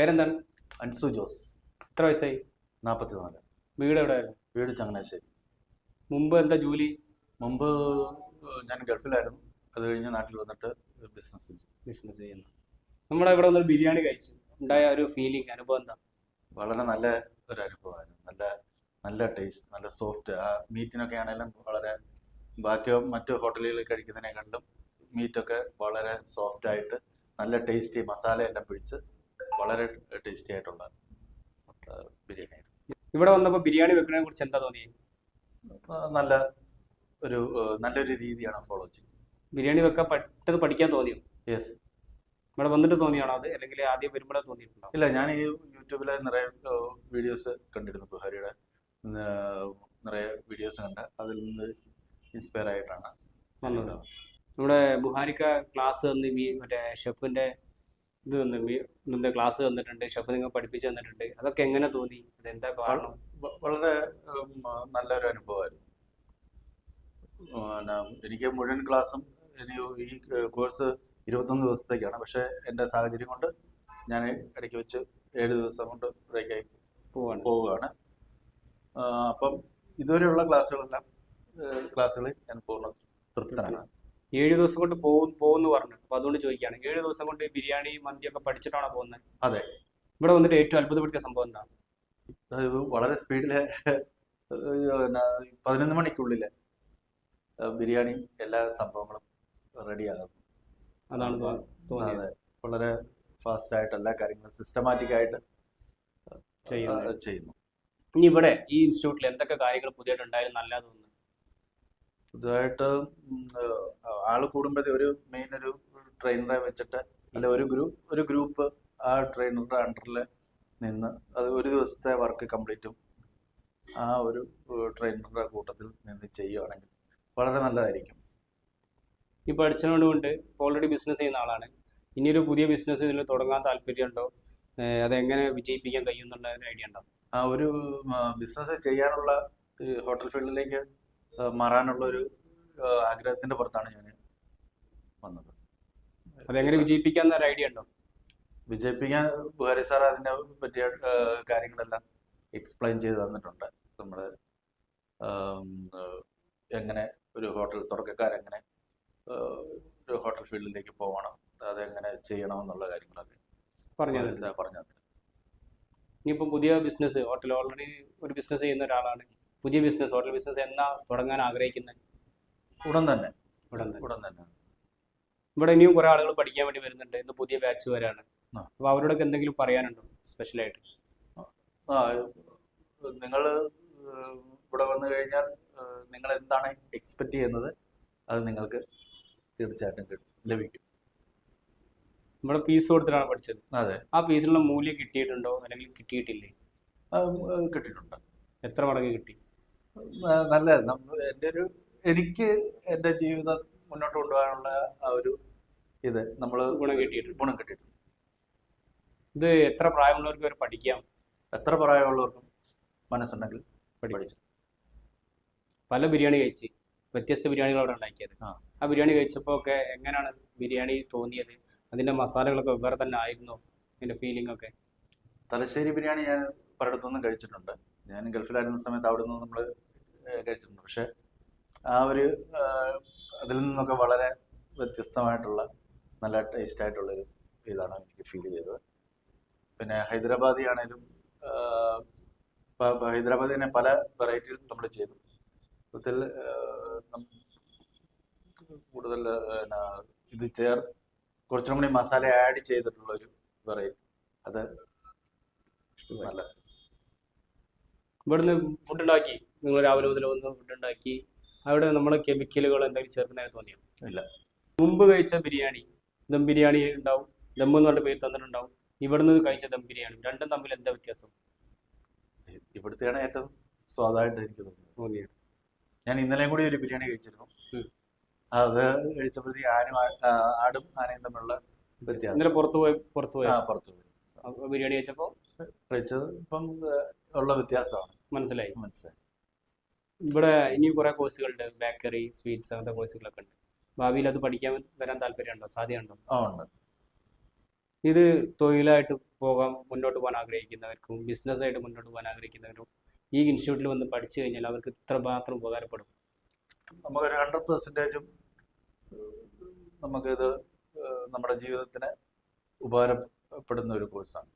പേരെന്താണ് അൻസു ജോസ്. എത്ര വയസ്സായി? നാൽപ്പത്തിനാല് വീട് എവിടെ വീട് ചങ്ങനാശ്ശേരി. മുമ്പ് എന്താ ജോലി? മുമ്പ് ഞാൻ ഗൾഫിലായിരുന്നു. അത് കഴിഞ്ഞ് നാട്ടിൽ വന്നിട്ട് ബിസിനസ് ബിസിനസ് ചെയ്യുന്നു. നമ്മുടെ ഇവിടെ വന്നൊരു ബിരിയാണി കഴിച്ചു. ഉണ്ടായ ഒരു ഫീലിംഗ് അനുഭവം എന്താ? വളരെ നല്ല ഒരു അനുഭവമായിരുന്നു. നല്ല നല്ല ടേസ്റ്റ് നല്ല സോഫ്റ്റ് ആ മീറ്റിനൊക്കെ ആണെങ്കിലും വളരെ ബാക്കി മറ്റു ഹോട്ടലുകളിൽ കഴിക്കുന്നതിനെക്കാളും മീറ്റൊക്കെ വളരെ സോഫ്റ്റ് ആയിട്ട് നല്ല ടേസ്റ്റി മസാല എല്ലാം പിടിച്ച് വളരെ ടേസ്റ്റി ആയിട്ടുള്ള ബിരിയാണി ഇവിടെ വന്നപ്പോൾ ബിരിയാണി വെക്കുന്നതിനെ കുറിച്ച് എന്താ തോന്നിയത് നല്ല ഒരു നല്ലൊരു രീതിയാണ് ഫോളോ ചെയ്യുന്നത്. ബിരിയാണി വെക്കാൻ പെട്ടെന്ന് പഠിക്കാൻ തോന്നിയോ? യെസ് ഇവിടെ വന്നിട്ട് തോന്നിയാണോ അത്? അല്ലെങ്കിൽ ആദ്യം വരുമ്പോഴേ തോന്നിയിട്ടുണ്ടോ? ഇല്ല ഞാൻ ഈ യൂട്യൂബിൽ നിറയെ വീഡിയോസ് കണ്ടിരുന്നു ബുഹാരിയുടെ. നിറയെ വീഡിയോസ് കണ്ട് അതിൽ നിന്ന് ഇൻസ്പയർ ആയിട്ടാണ് വന്നത്. നമ്മുടെ ബുഹാരിക്ക ക്ലാസ് തന്ന് മറ്റേ ഷെഫിന്റെ ഇത് തന്നു ഇന്നത്തെ ക്ലാസ് തന്നിട്ടുണ്ട് ഷെഫ് നിങ്ങൾ പഠിപ്പിച്ചു തന്നിട്ടുണ്ട്. അതൊക്കെ എങ്ങനെ തോന്നി? അതെന്താ കാരണം? വളരെ നല്ലൊരു അനുഭവമായിരുന്നു. എനിക്ക് മുഴുവൻ ക്ലാസ്സും ഇനി ഈ കോഴ്സ് ഇരുപത്തൊന്ന് ദിവസത്തേക്കാണ്. പക്ഷേ എന്റെ സാഹചര്യം കൊണ്ട് ഞാൻ ഇടയ്ക്ക് വെച്ച് ഏഴ് ദിവസം കൊണ്ട് ബ്രേക്കായി പോവാണ്. പോവുകയാണ്. അപ്പം ഇതുവരെയുള്ള ക്ലാസ്സുകളെല്ലാം ക്ലാസ്സുകളിൽ ഞാൻ പൂർണ തൃപ്തനാണ്. ഏഴ് ദിവസം കൊണ്ട് പോകും പോകുന്നു പറഞ്ഞു അപ്പൊ അതുകൊണ്ട് ചോദിക്കുകയാണ് ഏഴ് ദിവസം കൊണ്ട് ബിരിയാണി മന്തി ഒക്കെ പഠിച്ചിട്ടാണോ പോകുന്നത് അതെ. ഇവിടെ വന്നിട്ട് ഏറ്റവും അത്ഭുതപ്പെടുത്തിയ സംഭവം എന്താ? അത് വളരെ സ്പീഡിൽ പതിനൊന്ന് മണിക്കുള്ളിൽ ബിരിയാണി എല്ലാ സംഭവങ്ങളും റെഡിയാകും. അതാണ് അതെ. വളരെ ഫാസ്റ്റ് ആയിട്ട് എല്ലാ കാര്യങ്ങളും സിസ്റ്റമാറ്റിക് ആയിട്ട് ചെയ്യുന്നു. ഇനി ഇവിടെ ഈ ഇൻസ്റ്റിറ്റ്യൂട്ടിൽ എന്തൊക്കെ കാര്യങ്ങൾ പുതിയതായിട്ട് ഉണ്ടായാലും നല്ല പുതുതായിട്ട് ആൾ കൂടുമ്പോഴത്തെ ഒരു മെയിൻ ഒരു ട്രെയിനറെ വെച്ചിട്ട് അല്ലെ ഒരു ഗ്രൂപ്പ് ഒരു ഗ്രൂപ്പ് ആ ട്രെയിനറുടെ അണ്ടറിൽ നിന്ന് അത് ഒരു ദിവസത്തെ വർക്ക് കംപ്ലീറ്റും ആ ഒരു ട്രെയിനറുടെ കൂട്ടത്തിൽ നിന്ന് ചെയ്യുകയാണെങ്കിൽ വളരെ നല്ലതായിരിക്കും. ഈ പഠിച്ചതുകൊണ്ട് കൊണ്ട് ഓൾറെഡി ബിസിനസ് ചെയ്യുന്ന ആളാണ്. ഇനിയൊരു പുതിയ ബിസിനസ് ഇതിൽ തുടങ്ങാൻ താല്പര്യമുണ്ടോ? അതെങ്ങനെ വിജയിപ്പിക്കാൻ കഴിയുന്നുള്ള ഐഡിയ ഉണ്ടോ? ആ ഒരു ബിസിനസ് ചെയ്യാനുള്ള ഹോട്ടൽ ഫീൽഡിലേക്ക് മാറാനുള്ള ഒരു ആഗ്രഹത്തിന്റെ പുറത്താണ് ഞാൻ വന്നത്. അതെങ്ങനെ വിജയിപ്പിക്കാൻ ഒരു ഐഡിയ ഉണ്ടോ? വിജയിപ്പിക്കാൻ ബുഹാരി സാർ അതിനെ പറ്റിയ കാര്യങ്ങളെല്ലാം എക്സ്പ്ലെയിൻ ചെയ്ത് തന്നിട്ടുണ്ട്. നമ്മൾ എങ്ങനെ ഒരു ഹോട്ടൽ തുടക്കക്കാരെങ്ങനെ എങ്ങനെ ഒരു ഹോട്ടൽ ഫീൽഡിലേക്ക് പോകണം അതെങ്ങനെ ചെയ്യണം എന്നുള്ള കാര്യങ്ങളൊക്കെ പറഞ്ഞു പറഞ്ഞു. ഇനിയിപ്പോൾ പുതിയ ബിസിനസ് ഹോട്ടൽ ഓൾറെഡി ഒരു ബിസിനസ് ചെയ്യുന്ന ഒരാളാണ്. പുതിയ ബിസിനസ് ഹോട്ടൽ ബിസിനസ് എന്നാ തുടങ്ങാൻ ആഗ്രഹിക്കുന്നത് ഉടൻ തന്നെ. ഉടൻ തന്നെ. ഉടൻ തന്നെ. ഇവിടെ ഇനിയും കുറെ ആളുകൾ പഠിക്കാൻ വേണ്ടി വരുന്നുണ്ട്. ഇന്ന് പുതിയ ബാച്ച് വരാണ്. അപ്പൊ അവരോടൊക്കെ എന്തെങ്കിലും പറയാനുണ്ടോ സ്പെഷ്യലായിട്ട് ആ നിങ്ങൾ ഇവിടെ വന്നു കഴിഞ്ഞാൽ നിങ്ങൾ എന്താണ് എക്സ്പെക്ട് ചെയ്യുന്നത്? അത് നിങ്ങൾക്ക് തീർച്ചയായിട്ടും ലഭിക്കും. നമ്മുടെ ഫീസ് കൊടുത്തിട്ടാണ് പഠിച്ചത്. അതെ. ആ ഫീസിനുള്ള മൂല്യം കിട്ടിയിട്ടുണ്ടോ? അല്ലെങ്കിൽ കിട്ടിയിട്ടില്ലേ? കിട്ടിയിട്ടുണ്ട്. എത്ര മടങ്ങ് കിട്ടി? നല്ല എന്റെ ഒരു എനിക്ക് എന്റെ ജീവിതം മുന്നോട്ട് കൊണ്ടുപോകാനുള്ള ആ ഒരു ഇത് നമ്മൾ ഗുണം കിട്ടിയിട്ടുണ്ട്. ഗുണം കിട്ടിയിട്ടുണ്ട്. ഇത് എത്ര പ്രായമുള്ളവർക്ക് വരെ പഠിക്കാം? എത്ര പ്രായമുള്ളവർക്കും മനസ്സുണ്ടെങ്കിൽ പഠിച്ചു. പല ബിരിയാണി കഴിച്ച് വ്യത്യസ്ത ബിരിയാണികൾ അവിടെ ഉണ്ടാക്കിയത്. ആ. ആ ബിരിയാണി കഴിച്ചപ്പോൾ ഒക്കെ എങ്ങനെയാണ് ബിരിയാണി തോന്നിയത്? അതിന്റെ മസാലകളൊക്കെ വേറെ തന്നെ ആയിരുന്നു അതിന്റെ ഫീലിംഗ് ഒക്കെ? തലശ്ശേരി ബിരിയാണി ഞാൻ പലയിടത്തുനിന്നും കഴിച്ചിട്ടുണ്ട്. ഞാൻ ഗൾഫിലായിരുന്ന സമയത്ത് അവിടെ നിന്ന് നമ്മൾ കഴിച്ചിട്ടുണ്ട്. പക്ഷെ ആ ഒരു അതിൽ നിന്നൊക്കെ വളരെ വ്യത്യസ്തമായിട്ടുള്ള നല്ല ടേസ്റ്റ് ആയിട്ടുള്ളൊരു ഇതാണ് എനിക്ക് ഫീൽ ചെയ്തത്. പിന്നെ ഹൈദരാബാദി ആണേലും ഹൈദരാബാദി തന്നെ പല വെറൈറ്റിയിൽ നമ്മൾ ചെയ്തു. ഇതിൽ കൂടുതൽ ഇത് ചേർ കുറച്ചും കൂടി മസാല ആഡ് ചെയ്തിട്ടുള്ള ഒരു വെറൈറ്റി അത് നല്ല ഇവിടുന്ന് ഫുഡ് ഉണ്ടാക്കി. നിങ്ങൾ രാവിലെ മുതൽ വന്ന് ഫുഡ് ഉണ്ടാക്കി. അവിടെ നമ്മൾ കെമിക്കലുകൾ എന്തെങ്കിലും ചേർക്കുന്നതായി തോന്നിയോ? ഇല്ല. മുമ്പ് കഴിച്ച ബിരിയാണി ദം ബിരിയാണി ഉണ്ടാവും. ദം എന്ന് പറഞ്ഞ പേര് തന്നിട്ടുണ്ടാവും. ഇവിടുന്ന് കഴിച്ച ദം ബിരിയാണി. രണ്ടും തമ്മിൽ എന്താ വ്യത്യാസം? ഇവിടുത്തെയാണ് ഏറ്റവും സ്വാദായിട്ട് എനിക്ക് തോന്നിയത്. ഞാൻ ഇന്നലെയും കൂടി ഒരു ബിരിയാണി കഴിച്ചിരുന്നു. അത് കഴിച്ചപ്പോഴത്തേക്ക് ആനും ആ- ആ, ആടും ആനയും തമ്മിലുള്ള വ്യത്യാസം. ഇന്നലെ പുറത്തു പോയി പുറത്തു പോയി ആ പുറത്തു പോയി. ബിരിയാണി കഴിച്ചപ്പോൾ കഴിച്ചത്? ഇപ്പം ഉള്ള വ്യത്യാസമാണ്. മനസ്സിലായി. മനസ്സിലായി. ഇവിടെ ഇനി കുറെ കോഴ്സുകളുണ്ട്. ബേക്കറി സ്വീറ്റ്സ് അങ്ങനത്തെ കോഴ്സുകളൊക്കെ ഉണ്ട്. ഭാവിയിൽ അത് പഠിക്കാൻ വരാൻ താല്പര്യമുണ്ടോ? സാധ്യതയുണ്ടോ? ആ ഉണ്ട്. ഇത് തൊഴിലായിട്ട് പോകാൻ മുന്നോട്ട് പോകാൻ ആഗ്രഹിക്കുന്നവർക്കും ബിസിനസ്സായിട്ട് മുന്നോട്ട് പോകാൻ ആഗ്രഹിക്കുന്നവരും ഈ ഇൻസ്റ്റിറ്റ്യൂട്ടിൽ വന്ന് പഠിച്ചു കഴിഞ്ഞാൽ അവർക്ക് ഇത്ര മാത്രം ഉപകാരപ്പെടും. നമുക്കൊരു ഹൺഡ്രഡ് പെർസെന്റേജും നമുക്കിത് നമ്മുടെ ജീവിതത്തിന് ഉപകാരപ്പെടുന്ന ഒരു കോഴ്സാണ്